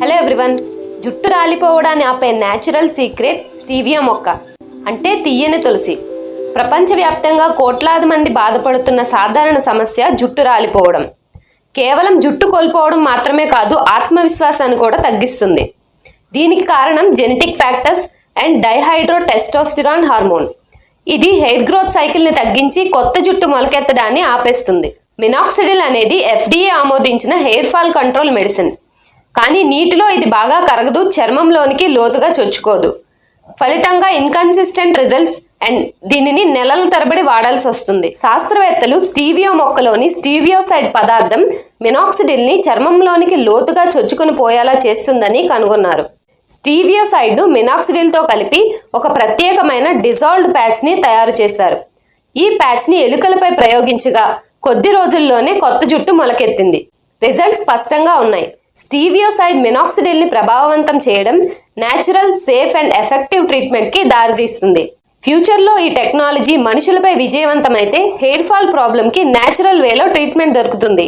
Hello everyone జుట్టు రాలిపోవడాన్ని ఆపే natural secret stevia మొక్క. అంటే తీయని తులసి. ప్రపంచవ్యాప్తంగా కోట్లాది మంది బాధపడుతున్న సాధారణ సమస్య జుట్టు రాలిపోవడం. కేవలం జుట్టు కోల్పోవడం మాత్రమే కాదు ఆత్మవిశ్వాసాన్ని కూడా తగ్గిస్తుంది. దీనికి కారణం genetic factors and dihydrotestosterone hormone ఇది హెయిర్ గ్రోత్ సైకిల్ని తగ్గించి కొత్త జుట్టు మొలకెత్తడాన్ని ఆపేస్తుంది. మినాక్సిడిల్ అనేది ఎఫ్డీఏ ఆమోదించిన హెయిర్ ఫాల్ కంట్రోల్ మెడిసిన్ కానీ నీటిలో ఇది బాగా కరగదు చర్మంలోనికి లోతుగా చొచ్చుకోదు. ఫలితంగా ఇన్కన్సిస్టెంట్ రిజల్ట్స్ అండ్ దీనిని నెలల తరబడి వాడాల్సి వస్తుంది. శాస్త్రవేత్తలు స్టీవియో మొక్కలోని స్టీవియోసైడ్ పదార్థం మినాక్సిడిల్ని చర్మంలోనికి లోతుగా చొచ్చుకుని పోయేలా చేస్తుందని కనుగొన్నారు. స్టీవియోసైడ్ను మినాక్సిడిల్తో కలిపి ఒక ప్రత్యేకమైన డిజాల్వ్డ్ ప్యాచ్ని తయారు చేశారు. ఈ ప్యాచ్ని ఎలుకలపై ప్రయోగించగా కొద్ది రోజుల్లోనే కొత్త జుట్టు మొలకెత్తింది. రిజల్ట్స్ స్పష్టంగా ఉన్నాయి. స్టీవియోసైడ్ మినాక్సిడిల్ని ప్రభావవంతం చేయడం నేచురల్ సేఫ్ అండ్ ఎఫెక్టివ్ ట్రీట్మెంట్కి దారితీస్తుంది. ఫ్యూచర్లో ఈ టెక్నాలజీ మనుషులపై విజయవంతమైతే హెయిర్ ఫాల్ ప్రాబ్లంకి న్యాచురల్ వేలో ట్రీట్మెంట్ దొరుకుతుంది.